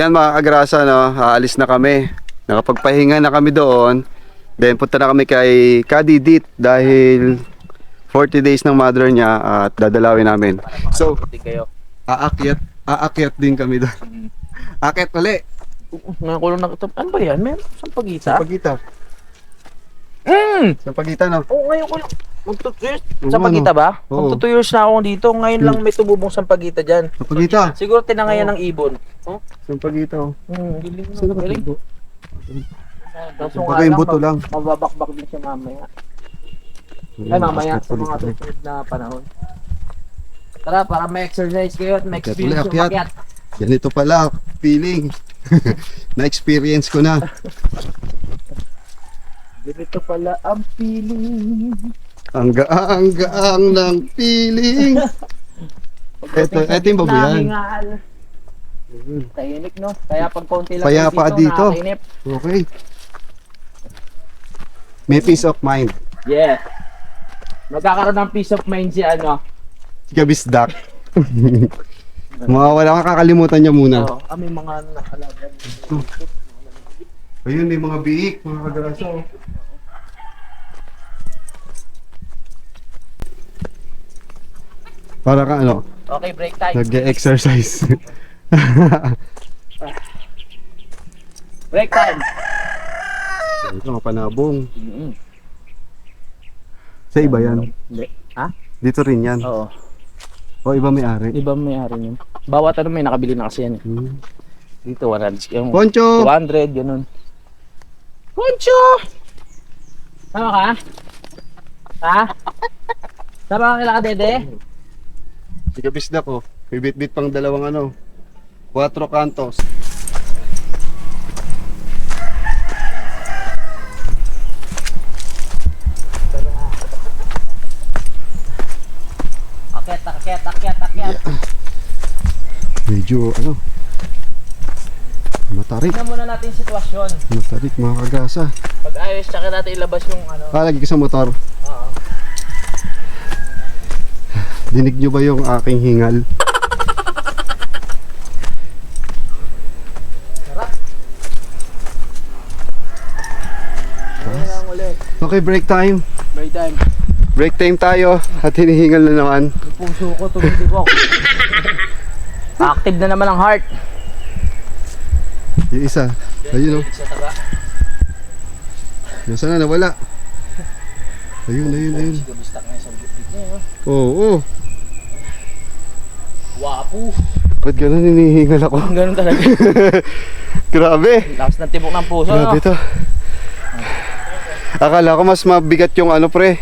Yan mga kagrasa, no? aalis na kami. Nakapagpahinga na kami doon. Then punta na kami kay Kadidit dahil 40 days ng mother niya at dadalawin namin. So, aakyat, aakyat din kami doon. Akyat uli. Nakakulong na ito. Ano ba yan? Meron sa pagita? Pagita. Mm! Sa pagita, no? Oo, ngayon ko Magto years. Oo, Sa pagita ba? Oo. Magto 2 years na ako dito. Ngayon lang may tumubong sa pagita dyan. Sa pagita. Siguro tinangayan ng ibon. Oh? Sa pagita, oh. Hmm, galing no. Saan Galing. nakatubo? Kaso Baka nga yung lang, buto mag- lang. Mababakbak din siya mamaya. Ay, mamaya sa mga susunod na panahon. Tara, para may exercise kayo at may Akyat experience ulit, yung akyat. makyat. Ganito pala, feeling. Na-experience ko na. Ganito pala ang feeling. Ang gaang gaang ng feeling. Eto, eto yung babuyan. Tahimik, no? Kaya pag konti lang Kaya pa dito. nakakainip. Okay. May peace of mind. Yeah. Magkakaroon ng peace of mind si ano. Gabisdak. Mawawala ka, kakalimutan niya muna. Oh, ah, may mga nakalaban. Ayun, may mga biik, mga kagrasa. oh. Para ka ano, Okay, break time. nag-exercise. Break time. Ito, mga panabong. Mm-hmm. Sa iba yan. Hindi. Ha? Dito rin yan. Oo. O iba may ari. Iba may ari yun. Bawat ano may nakabili na kasi yan eh. Hmm. Dito 100. Yung Poncho! 200, ganun. Poncho! Sama ka? Ha? Sama ka kila ka, Dede? Si Gabisdak oh. May bit-bit pang dalawang ano. Cuatro cantos. Akyat, akyat, akyat, akyat. Medyo ano. Matarik. Tingnan muna natin yung sitwasyon. Matarik mga kagasa. Pag ayos, tsaka natin ilabas yung ano. Ah, lagi ka sa motor. Dinig nyo ba yung aking hingal? Okay, break time. Break time. Break time tayo at hinihingal na naman. Yung puso ko tumitibok. Active na naman ang heart. Yung isa. Ayun taba. Yung sana nawala. Ayun, ayun, ayun. Niya. oh. Oo, oh. Wapo. Ba't ganun hinihingal ako? Ganun talaga. Grabe. Lakas ng tibok ng puso. Grabe no? to. Akala ko mas mabigat yung ano pre.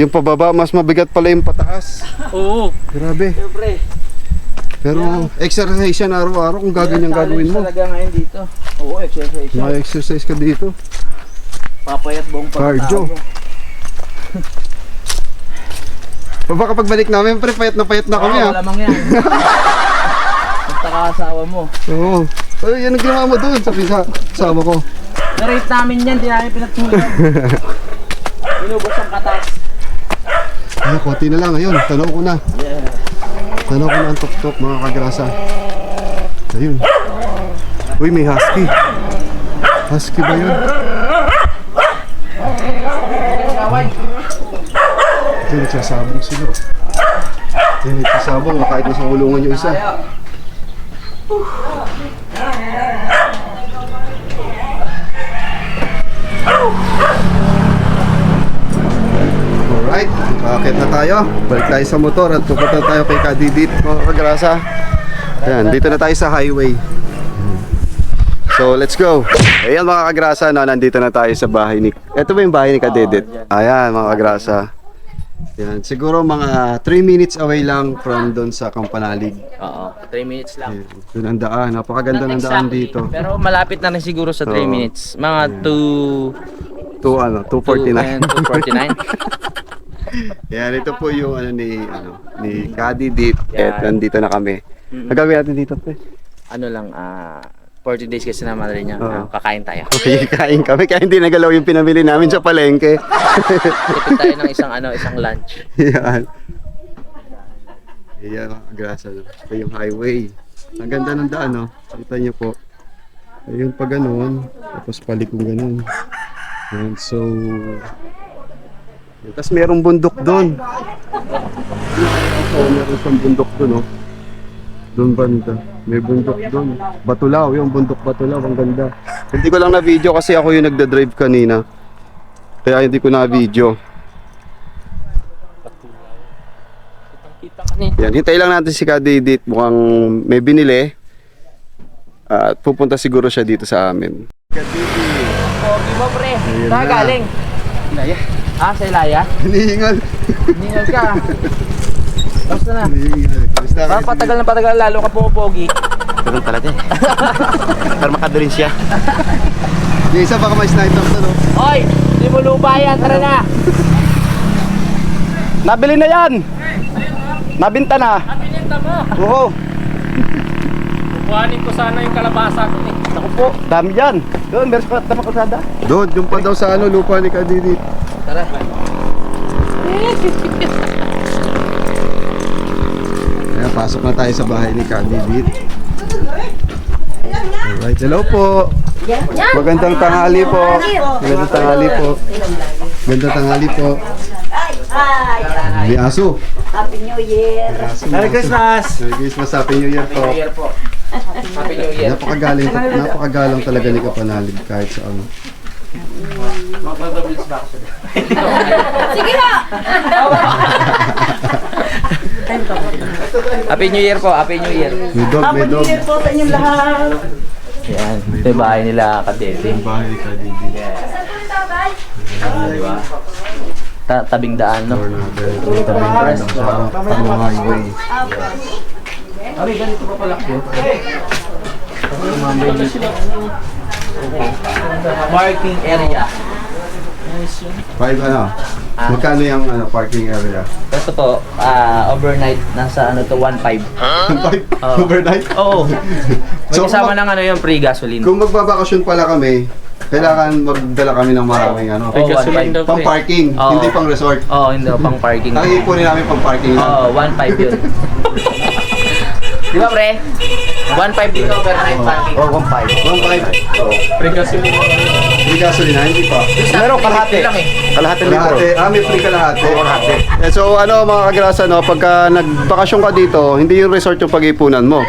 Yung pababa, mas mabigat pala yung pataas. Oo. Grabe. Siyempre. Pero exercise yan araw-araw kung gaganyan Challenge gagawin mo. talaga ngayon dito. Oo, exercise siya. Ma-exercise ka dito. Papayat buong Cardio. pagkatao. O baka pagbalik namin, pre, payat na payat na kami Oo, ha. Malamang yan. Punta ka asawa mo. Oo. Ay, yan ang ginawa mo doon, sabi sa kasama ko. Narate namin yan, di namin pinagtulog. Inubos ang katas. Ay, konti na lang ngayon. Tanaw ko na. Yeah. Tanaw ko na ang tok-tok, mga kagrasa. Ayun. Uy, may husky. Husky ba yun? Kaway. Ito, nagsasabong sila. Ito, nagsasabong. Makait na sa kulungan yung isa. Alright, makakit na tayo. Balik tayo sa motor at pupunta tayo kay Kadidit, mga kagrasa. Ayan, dito na tayo sa highway. So, let's go. Ayan mga kagrasa, no, nandito na tayo sa bahay ni... Ito ba yung bahay ni Kadidit? Ayan mga kagrasa. Yan, siguro mga 3 minutes away lang from doon sa Kampanalig. Oo, 3 minutes lang. Doon ang daan, napakaganda ng daan dito. Pero malapit na rin siguro sa 3 Oo. minutes. Mga 2... To ano, 249. 249. Yan, ito po yung ano ni ano ni Kadidit Yan. at nandito na kami. Ang gagawin natin dito, pre? ano lang, ah... 40 days kasi na madali niya. Oo. Ah, kakain tayo. Okay, kain kami. Kaya hindi nagalaw yung pinamili namin sa palengke. Tipid tayo ng isang ano, isang lunch. Yan. Ayan, mga grasa. Ito yung highway. Ang ganda ng daan, no? Kita niyo po. Ayun pa ganun. Tapos palikong ganun. Ayan, so... Tapos merong bundok doon. So, meron siyang bundok doon, no? Doon banda. May bundok doon. Batulaw, yung bundok Batulaw. Ang ganda. Hindi ko lang na video kasi ako yung nagda-drive kanina. Kaya hindi ko na video. Kita ka ni. Yan, hintay lang natin si Kadidit. Mukhang may binili. At pupunta siguro siya dito sa amin. Pogi mo, pre. Saan na. galing? Ah, sa Ilaya? Hinihingal. Hiningal ka. Basta na. Ah, patagal na patagal, lalo ka pupogi. Ganun talaga eh. Para makadalin siya. Yung isa baka may sniper to, no? Oy! Hindi mo lupa yan, tara na! Nabili na yan! Nabinta na! Pininta mo! Oo! Kuhanin ko sana yung kalabasa ko eh. Ako po, dami yan! Doon, meron sa tama kalsada. Doon, yung pa daw sa ano, lupa ni Kadidit. Tara. Pasok na tayo sa bahay ni Kadidit. Alright, hello po! Magandang tanghali po! Magandang tanghali po! Magandang tanghali po! May aso! Happy New Year. Merry Christmas! Merry Christmas, Happy New Year po! Year po. Happy New Year. Napakagaling, napakagalang talaga ni Kapanalig kahit sa ano. Magpapabilis ba ako sa Sige na! Happy New Year po, Happy New Year. May dog, Happy may New dog. Year po sa inyong lahat. Yan, ito yung bahay nila kadete. Yung bahay ni Kadidit. Di ba? Ta tabing daan, no? Door natin. Ito tabi yung ano, sa ano, highway. Abi, ganito pa pala. Parking area. Five ano? Magkano yung ano, parking area? Ito po, ah, overnight, nasa ano to, 1.5. Five? Oo. Overnight? Oo. May So, kasama kung, ng ano yung free gasoline. kung magbabakasyon pala kami, kailangan magdala kami ng maraming ano. Oo, 1.5. Pang parking, Oo. hindi pang resort. Oo, hindi pang parking. Ang ipunin namin pang parking lang. Oo, 1.5 yun. Di ba, pre? 1.5 dito, overnight parking. Oh, one five. One five. Oh. Free gasoline. Free gasoline, hindi pa. Meron kalahati. lang eh. Kalahati litro. Kalahati. Ah, may free kalahati. Oo, kalahati. Eh, so ano mga kagrasa no, pagka nagbakasyon ka dito, hindi yung resort yung pag-ipunan mo.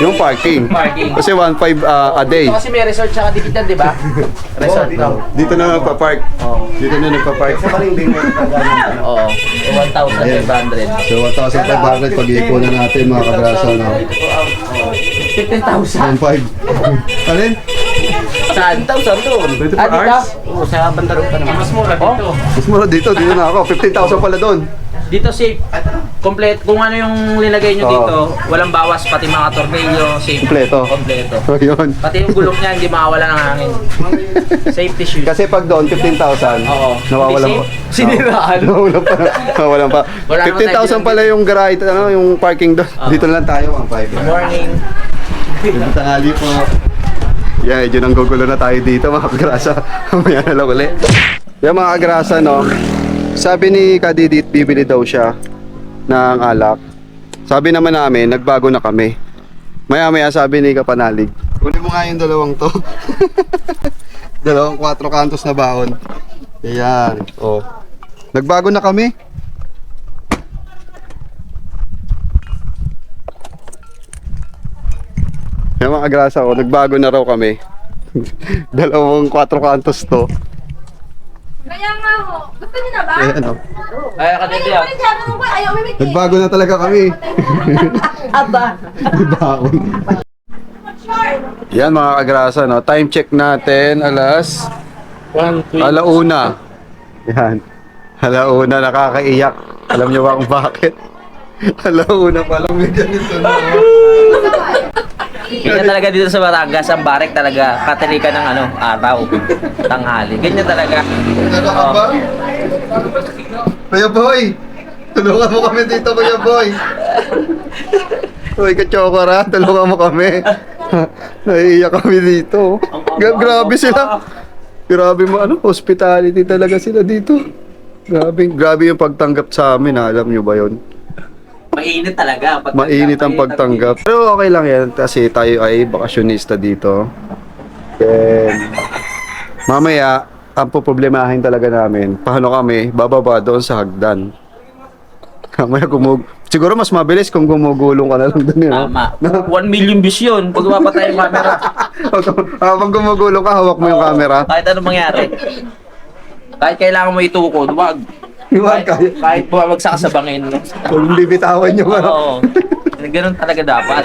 Yung parking. Parking. Kasi 1.5 uh, a day. Ito kasi may resort sa Kadikitan, di ba? Resort dito, daw. dito na nagpa-park. Oo. Dito na nagpa-park. Oo. 1,500. So 1,500 pag-ipunan natin mga kagrasa no. 15,000. 1.5. Alin? Saan? 1,000 doon. 24 Ah, dito? hours? Oo, sa bandarong pa naman. Mas mura Oh, Mas mura dito, dito na ako. 15,000 pala doon. dito safe. Complete. Kung ano yung linagay nyo dito, walang bawas. Pati mga tornilyo, safe. Kompleto. Kompleto. So yun. Pati yung gulong niya, hindi makawala ng hangin. Safety shoes. Kasi pag doon, 15,000. Oo. Nawawalan Hindi pa. safe. Siniraan. Nawawalan pa. Nawawalan pa. Wala naman tayo 15,000 pala yung garage, ano, yung parking doon. Oo. Dito na lang tayo, ang 5. Morning. Good tanghali po. Yeah, medyo nang gugulo na tayo dito mga kagrasa. Mamaya na lang uli. Yung mga kagrasa, no, sabi ni Kadidit, bibili daw siya ng alak. Sabi naman namin, nagbago na kami. Maya maya sabi ni Kapanalig, kunin mo nga yung dalawang to. dalawang 4 kantos na baon. Ayan, oh. Nagbago na kami. Yung mga agrasa ko, nagbago na raw kami. Dalawang 4 kantos to. Kaya nga ho. Gusto niyo na ba? Eh, ano, Ay, kadete ayaw, ayaw, nagbago na talaga kami. Aba. Baon. Yan mga kagrasa, no? time check natin alas alauna. Yan. Alauna, nakakaiyak. Alam niyo ba kung bakit? Alauna pa lang may ganito na. Ganyan talaga dito sa Batangas, ang barek talaga, katalikan ng ano, araw, tanghali. Ganyan talaga. Ano? Kuya Boy! Tulungan mo kami dito, Kuya Boy! Uy, kachokora, tulungan mo kami. Naiiyak kami dito. Gra- grabe sila. Grabe mo ano, hospitality talaga sila dito. Grabe, grabe yung pagtanggap sa amin, alam nyo ba yon? Mainit talaga. Pag Mainit ang pagtanggap. Pero okay lang yan kasi tayo ay bakasyonista dito. Then, mamaya, ang poproblemahin talaga namin, paano kami bababa doon sa hagdan. Mamaya gumug... Siguro mas mabilis kung gumugulong ka na lang doon yun. no? Tama. 1 million views yun. Pag mapatay yung camera. Habang gumugulong ka, hawak mo yung camera. Kahit anong mangyari. Kahit kailangan mo itukod, wag. Iwan Kahit, ka. kahit bumagsak ka sa bangin. Kung bibitawan ano. Oo. Ganun talaga dapat.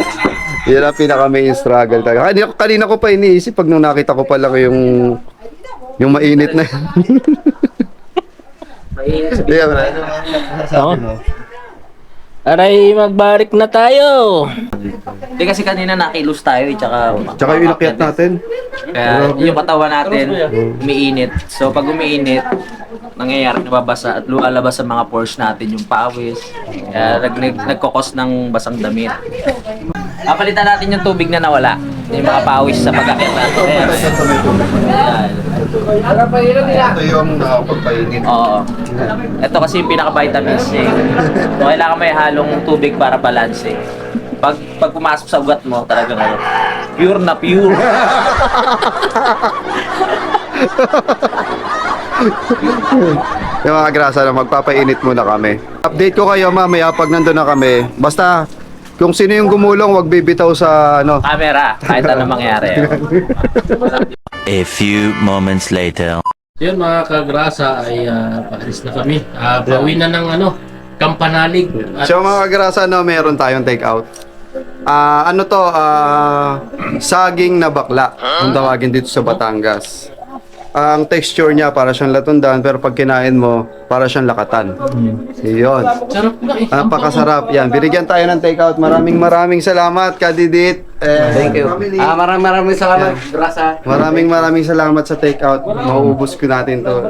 Yan ang pinaka main struggle talaga. Kanina, kanina ko pa iniisip pag nung nakita ko pa lang yung yung mainit na yun. Mainit. Kaya, Oo. Aray, magbarik na tayo. Hindi kasi kanina nakilos tayo eh, tsaka... Tsaka yung inakyat natin. Kaya yung katawan natin, umiinit. So pag umiinit, nangyayari nababasa at lumalabas sa mga pores natin yung pawis. Kaya nag, nag, nagkukos ng basang damit. Papalitan natin yung tubig na nawala. Yung mga pawis sa pag-akit natin. Ayan. Ito yung nakapagpainit. Oo. Ito kasi yung pinaka-vitamins eh. So, kailangan may halong tubig para balance eh. Pag, pag pumasok sa ugat mo, talagang ano, pure na pure. Yung mga grasa na magpapainit muna kami. Update ko kayo mamaya pag nandun na kami. Basta, kung sino yung gumulong, wag bibitaw sa ano. Camera, kahit ano mangyari. A few moments later. Yun mga kagrasa ay uh, paalis na kami. Ah, bawi na ng ano, kampanalig. At So mga grasa no, meron tayong take out. Ah, ano to? Ah, saging na bakla. Ang tawagin dito sa Batangas. Ang texture niya para siyang latundan pero pag kinain mo, para siyang lakatan. Iyon. sarap na eh. Napakasarap yan. Binigyan tayo ng take out. Maraming maraming salamat, Kadidit. Eh, Thank you. Ah, maraming maraming salamat, Grasa. Maraming maraming salamat sa take out. Mauubos ko natin to.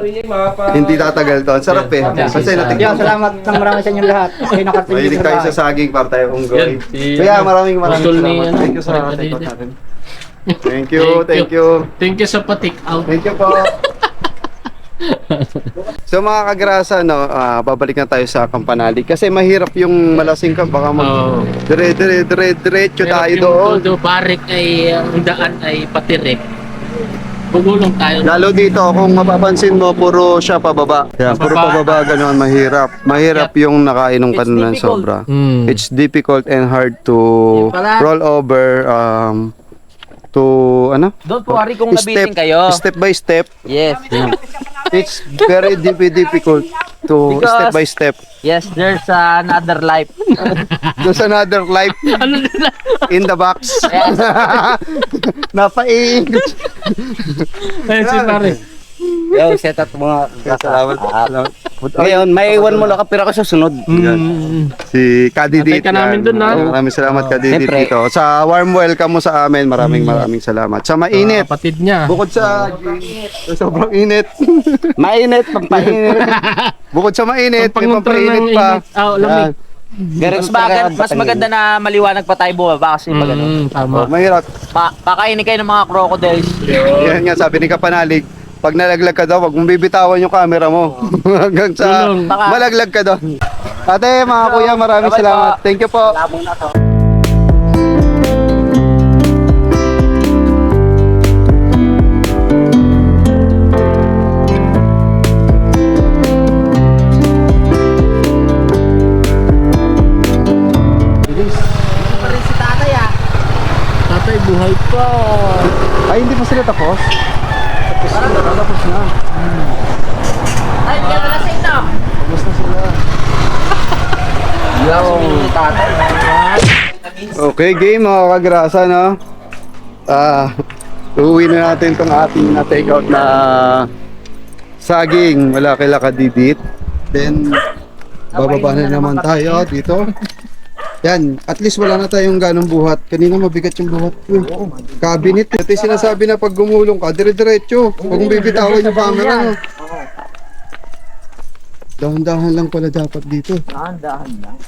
Hindi tatagal to. Ang sarap eh. Kasi natikman ko. salamat ng marami sa inyo lahat. Kayo nakarating Mahilig tayo sa saging para tayo unggoy. Yan, si- Kaya maraming maraming ni, salamat. ano, Thank you sa Kadidit. take out natin. Thank you, thank you. Thank you sa patik out. Thank you po. so mga kagrasa, no, ah, babalik na tayo sa Kampanali kasi mahirap yung malasing ka baka mag Oo. dire dire dire diretso tayo yung doon. todo parik ay ang daan ay patirik. Pugulong tayo. Lalo dito kung mapapansin mo puro siya pababa. Yeah, puro Pababa. pababa ganoon mahirap. Mahirap yung nakainom ka na ng sobra. Mm. It's difficult and hard to roll over um to ano? Don't worry kung nabitin kayo. step by step. Yes. It's very difficult to Because- step by step. Yes, there's another life. There's another life in the box. Yes. Napaiing. Ayun si pare. Yo, set up mga Salamat. Salamat. Ngayon, may iwan mo na kapira ko sa sunod. Mm. Si Kadidit. Antay ka namin dun, ha? Oo, Maraming salamat Kadidit Siyempre. dito. Sa warm welcome mo sa amin, maraming maraming salamat. Sa mainit. Kapatid niya. Bukod sa sobrang init. Mainit, pampainit. Bukod sa mainit, may pampainit ng pa. init. Ah, lamig. Mas, maganda, mas maganda na maliwanag pa tayo bumaba kasi pag ano. Mm, tama. Oh, mahirap. Pa, pakainin kayo ng mga crocodiles. Yan nga sabi ni Kapanalig, pag nalaglag ka daw, wag mong bibitawan yung camera mo. Hanggang sa Tulong. Baka- malaglag ka doon. Ate, mga kuya, maraming Bye-bye salamat. po. Thank you po. Tatay, buhay pa. Ay, hindi pa sila tapos? Tapos na, tapos na. Ay, kaya na sa ito. Tapos na sila. Okay, game mga kagrasa, no? Ah, uuwi na natin tong ating na take out na saging. Wala kila kadidit. Then, bababa na naman tayo dito. Yan, at least wala na tayong ganong buhat. Kanina mabigat yung buhat ko. Cabinet. Ito yung sinasabi na pag gumulong ka, dire-diretso. Huwag mong bibitawan yung camera mo. Dahan-dahan lang pala dapat dito. Dahan-dahan lang.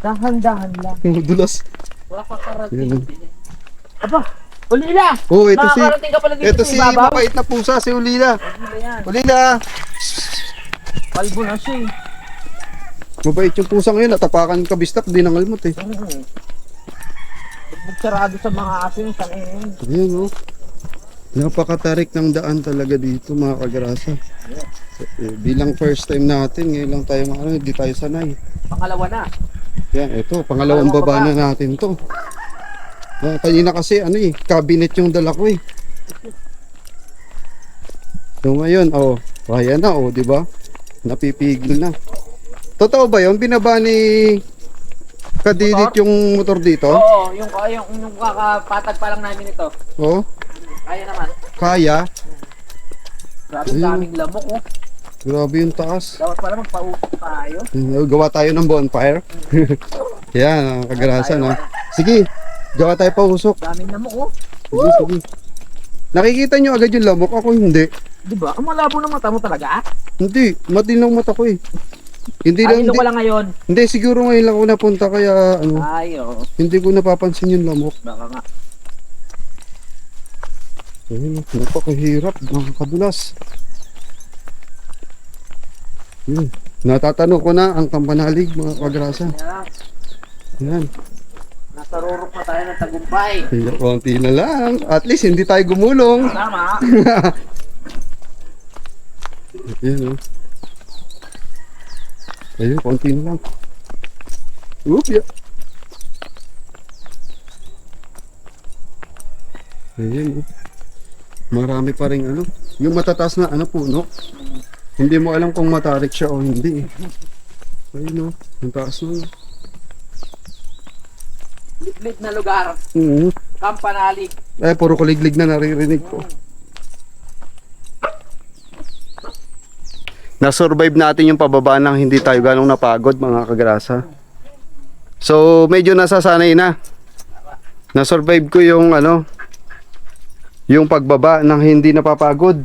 Dahan-dahan lang. Dulas. Yan. Ulila! Oh, ito si... Ka pala dito Ito si mabait na pusa, si Ulila. Ulila! Kalbo na siya eh. Mabait yung pusa ngayon, natapakan yung kabistak, di nangalmot eh. Magsarado sa mga aso yung sangin. Ayan oh. Napakatarik ng daan talaga dito mga kagrasa. Eh, bilang first time natin, ngayon lang tayo ano, hindi tayo sanay. Pangalawa na. Yan, ito, pangalawang baba na natin to. Ah, kanina kasi ano eh, cabinet yung dala ko eh. So ngayon, oh, kaya na oh, di ba? Napipigil na. Totoo ba yun? Binaba ni Kadidit yung motor dito? Oo, yung, yung, yung kakapatag pa lang namin ito. Oh, Kaya naman. kaya. Grabe Ayun. daming lamok oh. Grabe yung taas. Dapat pala magpausok tayo. Uh, Gawa tayo ng bonfire. Yan, ang kagrasa, no? Sige, gawa tayo pa usok. Daming lamok oh. Sige, sige. Nakikita nyo agad yung lamok, ako hindi. Di ba? Ang malabo ng mata mo talaga. Hindi, matinong mata ko eh. Hindi lang, Ay, hindi, ko lang ngayon. hindi, siguro ngayon lang ako napunta kaya ano, Ay, oh. hindi ko napapansin yung lamok. Baka nga. Ayun, napakahirap, nakakadulas. Yun. Natatanong ko na ang kampanalig mga kagrasa. Yan. Yan. Nasa rurok na tayo ng tagumpay. Kaya konti na lang. At least hindi tayo gumulong. Tama. Yan oh. Ayun, konti na lang. Oop, ya. Ayun oh. Marami pa rin ano. Yung matataas na ano puno. Hindi mo alam kung matarik siya o hindi eh. Ayun oh. Ang taas na. Litlit na lugar. Oo. Kampanalig. Eh, puro kuliglig na naririnig ko. Na-survive natin yung pababa nang hindi tayo ganong napagod mga kagrasa. So, medyo nasasanay na. Na-survive ko yung ano, yung pagbaba nang hindi napapagod.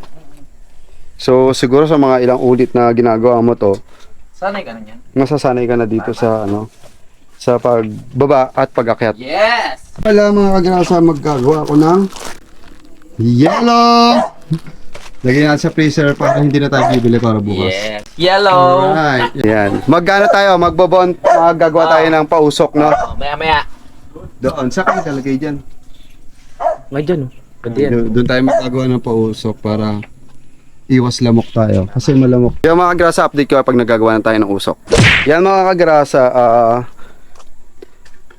So, siguro sa mga ilang ulit na ginagawa mo to, Sanay ka na yan. masasanay ka na dito sa ano, sa pagbaba at pag-akyat. Yes! Pala mga kagrasa, maggagawa ako ng yellow! Lagyan natin sa freezer para hindi na tayo bibili para bukas. Yes. Yellow! Alright. Yan. Magkano tayo? Magbobon, maggagawa tayo ng pausok, no? Oh, maya maya. Doon. Sa kayo talagay dyan. Ngayon, oh. Pwede yan. Doon, doon tayo maggagawa ng pausok para iwas lamok tayo. Kasi malamok. Yung mga kagrasa, update ko pag nagagawa na tayo ng usok. Yan mga kagrasa, ah...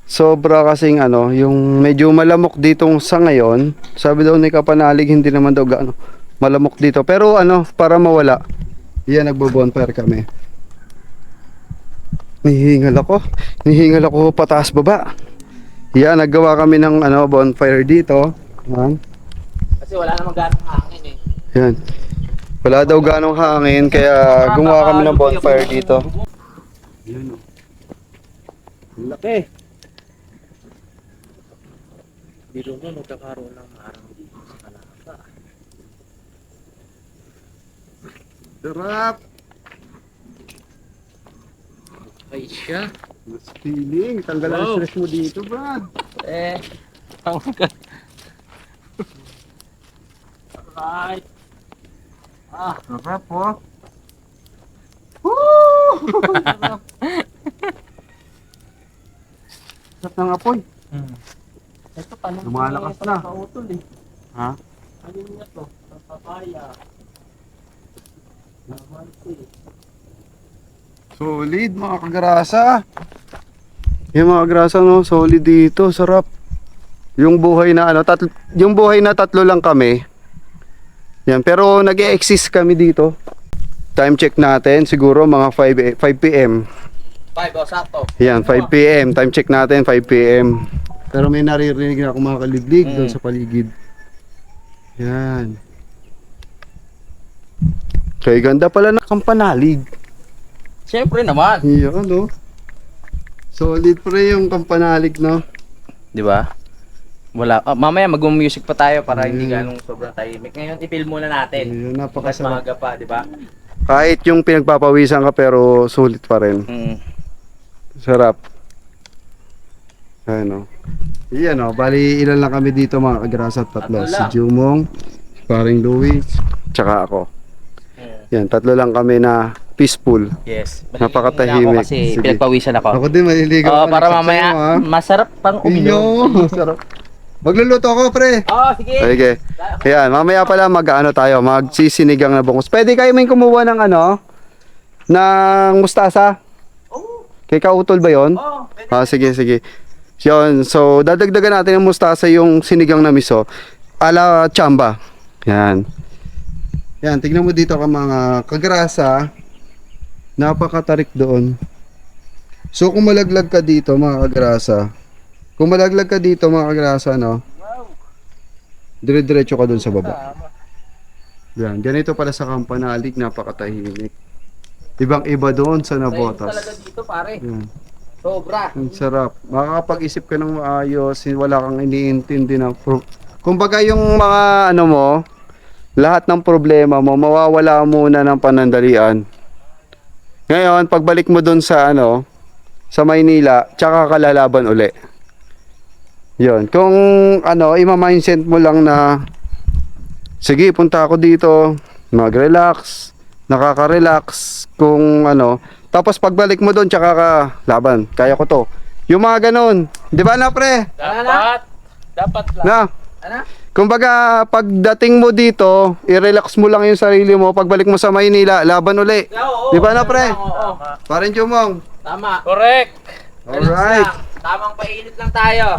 sobra kasing ano, yung medyo malamok ditong sa ngayon. Sabi daw ni Kapanalig, hindi naman daw gaano malamok dito. Pero ano, para mawala, yan nagbo-bonfire kami. Nihingal ako. Nihingal ako pataas baba. Yan, naggawa kami ng ano, bonfire dito. Yan. Kasi wala namang ganong hangin eh. Yan. Wala daw ganong hangin, kaya gumawa kami ng bonfire dito. Yan o. Laki. Biro mo, magkakaroon ng marang dito sa Kalapa. Sarap. Ay siya. Mas feeling. Tanggal ang Wow. stress mo dito, Brad. Eh. Right. Ah, sarap po. Sarap ng apoy. Ito tanong Lumalakas na. Pautol eh. Ha? Ano nga to? Papaya. Solid mga kagrasa. Yung mga kagrasa no, solid dito, sarap. Yung buhay na ano, tatlo, yung buhay na tatlo lang kami. Yan, pero nag-exist kami dito. Time check natin, siguro mga 5 5 PM. 5 o sakto. Yan, 5 PM. Time check natin, 5 PM. Pero may naririnig na ako mga kaliglig doon sa paligid. Yan. Kaya ganda pala ng kampanalig. Siyempre naman. Yan, no? Solid pre yung kampanalig, no? Di ba? Wala. ah, mamaya mag-music pa tayo para hindi Mm. ganong sobrang tahimik. Ngayon, i-feel muna natin. Ayun, Mas napakasarap. maaga pa, di ba? Kahit yung pinagpapawisan ka pero sulit pa rin. Mm. Sarap. Ayan o. Iyan o, bali ilan lang kami dito mga kagrasa, tatlo. Tatlo Si lang. Jumong, si paring Louie, tsaka ako. Yan, tatlo lang kami na peaceful. Yes. Napakatahimik. Ako kasi Sige. pinagpawisan ako. Ako din maliligaw ako para mamaya masarap pang uminom. sarap. Magluluto ako, pre. Oo, sige. Sige. Ayan, mamaya pala mag-ano tayo, magsisinigang na bungos. Pwede kayo may kumuha ng ano? Ng mustasa? Kay Kautol ba yon? Oo, Ah, sige, sige. Yun, so dadagdagan natin ng mustasa yung sinigang na miso. Ala chamba. Yan. Yan, tignan mo dito ka mga kagrasa. Napakatarik doon. So kung malaglag ka dito mga kagrasa, kung malaglag ka dito mga kagrasa, no? Dire-diretso ka doon sa baba. Yan, ganito pala sa Kampanalig, napakatahimik. Ibang iba doon sa Nabotas. talaga dito, pare. Yan. Sobra. Ang sarap. Makakapag-isip ka ng maayos, wala kang iniintindi na pro- Kumbaga yung mga ano mo, lahat ng problema mo, mawawala muna ng panandalian. Ngayon, pagbalik mo dun sa ano, sa Maynila, tsaka ka lalaban uli. Yun. Kung ano, ima-mindset mo lang na, sige, punta ako dito, mag-relax, nakaka-relax, kung ano, tapos pagbalik mo doon, tsaka ka laban. Kaya ko to. Yung mga ganun. Di ba na, pre? Dapat, dapat lang. Na? Ano? Kumbaga, pagdating mo dito, i-relax mo lang yung sarili mo. Pagbalik mo sa Maynila, laban uli. Oo, Di ba na, pre? Oo, oo. Parin Jumong. Tama. Correct. Alright. Tamang painit lang tayo.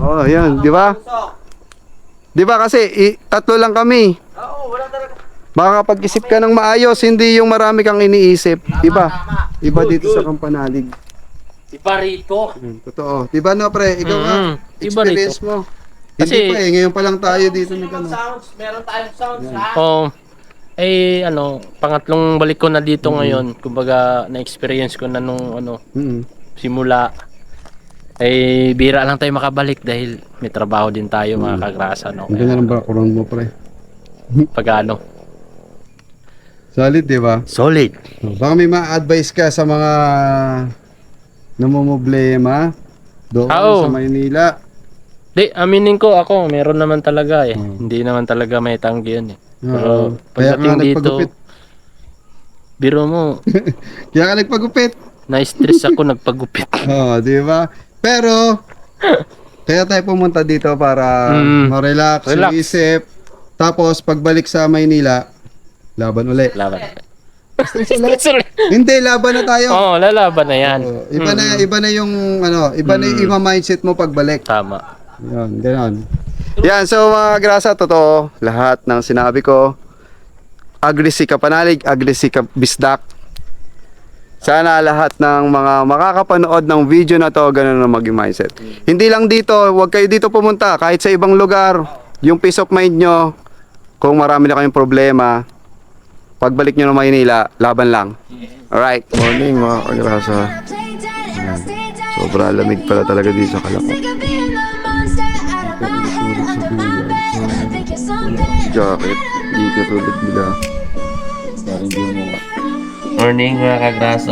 Oh, yan. Di ba? Di ba kasi, i- tatlo lang kami. Oo, wala talaga. Makakapag-isip ka ng maayos, hindi yung marami kang iniisip. Iba. Tama. Iba Good, dito sa good. Kampanalig. Iba rito. Yan, Totoo. Di ba no, pre? Ikaw Mm, iba experience mo. Kasi- Hindi pa eh, ngayon pa lang tayo dito nag ano. mag-sounds? Meron tayong sounds, ha? Oh, eh ano, pangatlong balik ko na dito ngayon. Kumbaga, na-experience ko na nung ano, Mm. simula. Eh, bira lang tayo makabalik dahil may trabaho din tayo mga kagrasa. No? Ang ganda ng background mo, pre. Pag ano. Solid, di ba? Solid. Baka may ma-advise ka sa mga namumblema doon Oo. sa Maynila. Di, aminin ko ako, meron naman talaga eh. Hmm. Hindi naman talaga may tanggi yan eh. Oo. Pero pagdating dito, biro mo, Kaya ka nagpagupit. na-stress ako nagpagupit. Oo, di ba? Pero, kaya tayo pumunta dito para Mm. ma-relax, Relax. isip. Tapos, pagbalik sa Maynila, laban uli. Laban. Hindi, laban na tayo. Oo, oh, lalaban na yan. Oo, iba na iba na yung ano, iba na yung Mm. iba mindset mo pagbalik. Tama. Yan, gano'n. Yan, so mga grasa, totoo, lahat ng sinabi ko, agri si Kapanalig, agri si Bisdak. Sana lahat ng mga makakapanood ng video na to, ganun na maging mindset. Hindi lang dito, huwag kayo dito pumunta, kahit sa ibang lugar, yung peace of mind nyo, kung marami na kayong problema, pagbalik nyo ng Maynila, laban lang. Alright. Morning mga kagrasa. Sobra lamig pala talaga dito sa Kalapot. Jacket, hindi katulad nila. Morning mga kagraso.